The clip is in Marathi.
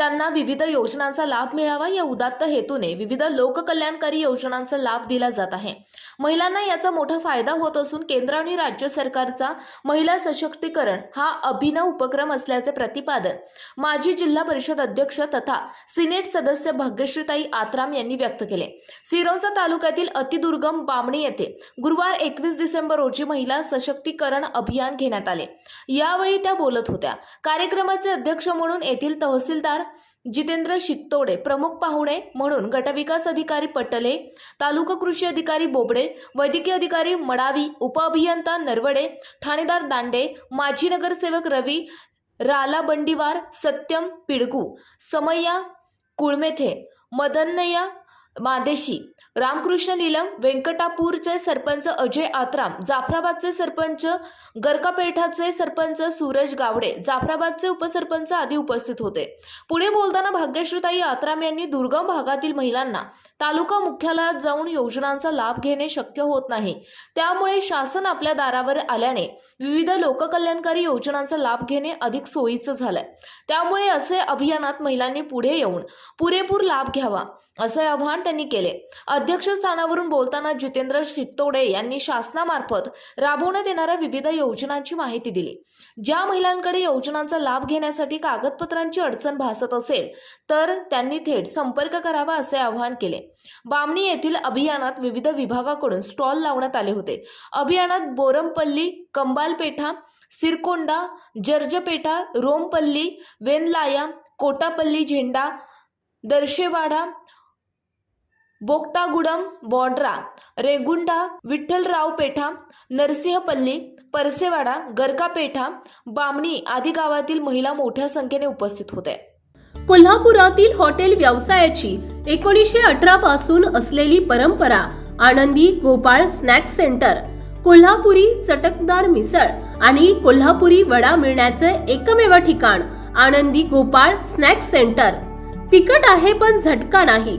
त्यांना विविध योजनांचा लाभ मिळावा या उदात्त हेतूने विविध लोककल्याणकारी योजनांचा लाभ दिला जात आहे. महिलांना याचा मोठा फायदा होत असून केंद्र आणि राज्य सरकारचा महिला सशक्तीकरण हा अभिनव उपक्रम असल्याचे प्रतिपादन माजी जिल्हा परिषद अध्यक्ष तथा सिनेट सदस्य भाग्यश्रीताई आत्राम यांनी व्यक्त केले. सिरोंचा तालुक्यातील अतिदुर्गम बामणी येथे गुरुवार एकवीस डिसेंबर रोजी महिला सशक्तीकरण अभियान घेण्यात आले. यावेळी त्या बोलत होत्या. कार्यक्रमाचे अध्यक्ष म्हणून येथील तहसीलदार जितेंद्र शिकतोडे प्रमुख पाहुणे म्हणून गटविकास अधिकारी पटले तालुका कृषी अधिकारी बोबडे वैद्यकीय अधिकारी मडावी उपअभियंता नरवडे ठाणेदार दांडे माजी नगरसेवक रवी राला बंडीवार सत्यम पिडगू समय्या कुळमेथे मदन्नया मादेशी. रामकृष्ण नीलम व्यंकटापूरचे सरपंच अजय आत्राम जाफराबादचे सरपंच गरकापेठाचे सरपंच सूरज गावडे जाफराबादचे उपसरपंच आदी उपस्थित होते. पुढे बोलताना भाग्यश्रीताई आत्राम यांनी दुर्गम भागातील महिलांना तालुका मुख्यालयात जाऊन योजनांचा लाभ घेणे शक्य होत नाही. त्यामुळे शासन आपल्या दारावर आल्याने विविध लोककल्याणकारी योजनांचा लाभ घेणे अधिक सोयीचं झालंय. त्यामुळे असे अभियानात महिलांनी पुढे येऊन पुरेपूर लाभ घ्यावा. असे आवाहन त्यांनी केले. अध्यक्षस्थानावरून बोलताना जितेंद्र शितोडे यांनी शासनामार्फत राबवण्यात येणाऱ्या विविध योजनांची माहिती दिली. ज्या महिलांकडे योजनांचा लाभ घेण्यासाठी कागदपत्रांची अडचण भासत असेल तर त्यांनी थेट संपर्क करावा असे आवाहन केले. बामणी येथील अभियानात विविध विभागाकडून स्टॉल लावण्यात आले होते. अभियानात बोरमपल्ली कंबालपेठा सिरकोंडा जर्जपेठा रोमपल्ली वेनलाया कोटापल्ली झेंडा दर्शेवाडा बोगटागुडम बॉड्रा रेगुंडा विठ्ठलराव पेठा नरसिंहपल्ली परसेवाडा गरकापेठा बामणी आदी गावातील महिला मोठ्या संख्येने उपस्थित होते कोल्हापुरातील हॉटेल व्यवसायाची एकोणीसशे अठरा पासून असलेली परंपरा आनंदी गोपाळ स्नॅक्स सेंटर कोल्हापुरी चटकदार मिसळ आणि कोल्हापुरी वडा मिळण्याचे एकमेव ठिकाण आनंदी गोपाळ स्नॅक्स सेंटर. तिखट आहे पण झटका नाही.